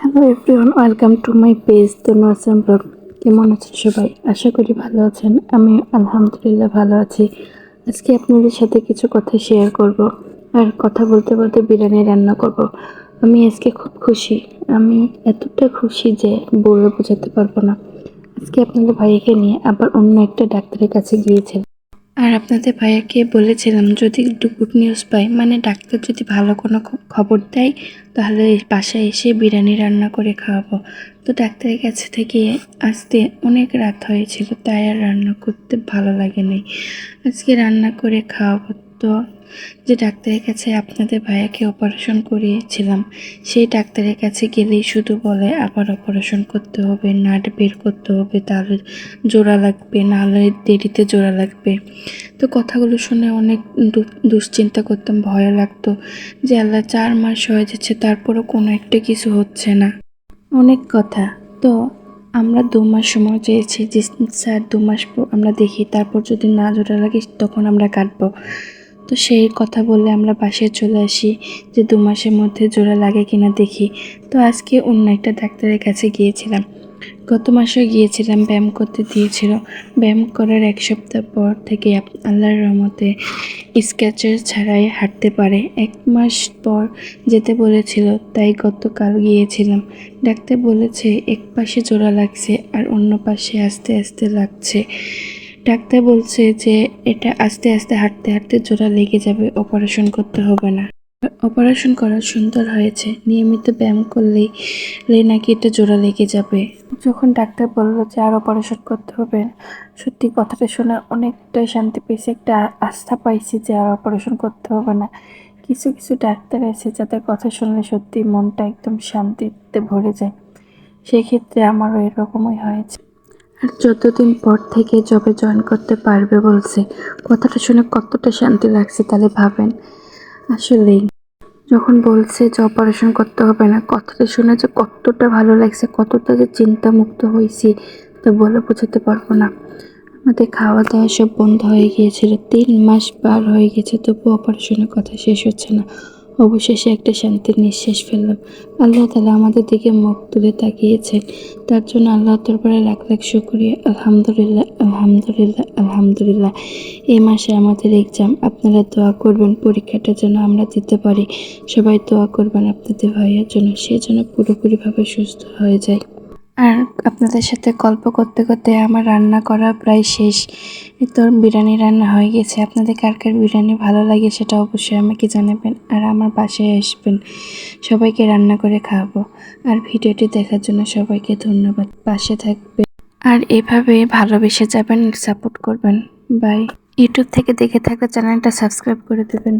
Hello everyone welcome to my page Tanu Assam blog কেমন আছেন সবাই? আশা করি ভালো আছেন। আমি আলহামদুলিল্লাহ ভালো আছি। আজকে আপনাদের সাথে কিছু কথা শেয়ার করব। আর কথা বলতে বলতে বিরিয়ানি রান্না করব। আমি আজকে খুব খুশি। আমি এতটা খুশি যে বলে বোঝাতে পারব না। আজকে আপনাদের ভাইকে নিয়ে আবার অন্য একটা ডাক্তারের কাছে গিয়েছিলাম। আর আপনাদের ভাইয়াকে বলেছিলাম, যদি একটু গুড নিউজ পাই মানে ডাক্তার যদি ভালো কোনো খবর দেয়, তাহলে বাসায় এসে বিরিয়ানি রান্না করে খাওয়াবো। তো ডাক্তারের কাছে থেকে আসতে অনেক রাত হয়েছিল, তাই আর রান্না করতে ভালো লাগে নাই আজকে রান্না করে খাওয়াবো। তো যে ডাক্তারের কাছে আপনাদের ভাইয়াকে অপারেশন করিয়েছিলাম। সেই ডাক্তারের কাছে গেলেই শুধু বলে, আবার অপারেশন করতে হবে নাট বের করতে হবে, তাহলে জোড়া লাগবে, নাহলে দেরিতে জোড়া লাগবে। তো কথাগুলো শুনে অনেক দুশ্চিন্তা করতাম, ভয় লাগতো যে আল্লাহ চার মাস হয়ে যাচ্ছে, তারপরও কোনো একটা কিছু হচ্ছে না। অনেক কথা। তো আমরা দু মাস সময় চেয়েছি যে, স্যার, দু মাস আমরা দেখি, তারপর যদি না জোড়া লাগে, তখন আমরা কাটবো। তো সেই কথা বলে আমরা বাসায় চলে আসি যে দু মাসের মধ্যে জোড়া লাগে কিনা দেখি। তো আজকে অন্য একটা ডাক্তারের কাছে গিয়েছিলাম। গত মাসে গিয়েছিলাম, ব্যায়াম করতে দিয়েছিল। ব্যায়াম করার এক সপ্তাহ পর থেকে আল্লাহর রহমতে স্কেচার ছাড়াই হাঁটতে পারে। এক মাস পর যেতে বলেছিল, তাই গতকাল গিয়েছিলাম। ডাক্তার বলেছে, এক পাশে জোড়া লাগছে আর অন্য পাশে আস্তে আস্তে লাগছে। ডাক্তার বলছে যে এটা আস্তে আস্তে হাঁটতে হাঁটতে জোড়া লেগে যাবে অপারেশন করতে হবে না। অপারেশন করা সুন্দর হয়েছে। নিয়মিত ব্যায়াম করলেই নাকি এটা জোড়া লেগে যাবে। যখন ডাক্তার বলল যে আর অপারেশন করতে হবে সত্যি কথাটা শুনে অনেকটাই শান্তি পেয়েছি। একটা আস্থা পাইছি যে আর অপারেশন করতে হবে না। কিছু কিছু ডাক্তার আছে যাদের কথা শুনলে সত্যি মনটা একদম শান্তিতে ভরে যায়। সেক্ষেত্রে আমারও এরকমই হয়েছে। আর যতদিন পর থেকে জবে জয়েন করতে পারবে বলছে, কথাটা শুনে কতটা শান্তি লাগছে তাহলে ভাবেন। আসলেই, যখন বলছে যে অপারেশন করতে হবে না, কথাটা শুনে যে কতটা ভালো লাগছে, কতটা যে চিন্তামুক্ত হয়েছি, তা বলে বোঝাতে পারব না। আমাদের খাওয়া দাওয়া সব বন্ধ হয়ে গিয়েছিল, তিন মাস পার হয়ে গেছে তবু অপারেশনের কথা শেষ হচ্ছে না। অবশেষে একটা শান্তির নিঃশ্বাস ফেললাম। আল্লাহ তালা আমাদের দিকে মুখ তুলে তাকিয়েছেন। তার জন্য আল্লাহ দরবারে লাখ লাখ শুক্রিয়া। আলহামদুলিল্লাহ আলহামদুলিল্লাহ আলহামদুলিল্লাহ। এই মাসে আমাদের এক্সাম আপনারা দোয়া করবেন, পরীক্ষাটা যেন আমরা দিতে পারি। সবাই দোয়া করবেন আপনাদের ভাইয়ের জন্য, সে যেন পুরোপুরিভাবে সুস্থ হয়ে যায়। আর আপনাদের সাথে গল্প করতে করতে আমার রান্না করা প্রায় শেষ। তো বিরিয়ানি রান্না হয়ে গেছে। আপনাদের কার কার বিরিয়ানি ভালো লাগে সেটা অবশ্যই আমাকে জানাবেন আর আমার বাসায় আসবেন। সবাইকে রান্না করে খাওয়াবো। আর ভিডিওটি দেখার জন্য সবাইকে ধন্যবাদ। পাশে থাকবেন। আর এভাবে ভালোবেসে যাবেন, সাপোর্ট করবেন। বাই। ইউটিউব থেকে দেখে থাকলে চ্যানেলটা সাবস্ক্রাইব করে দেবেন।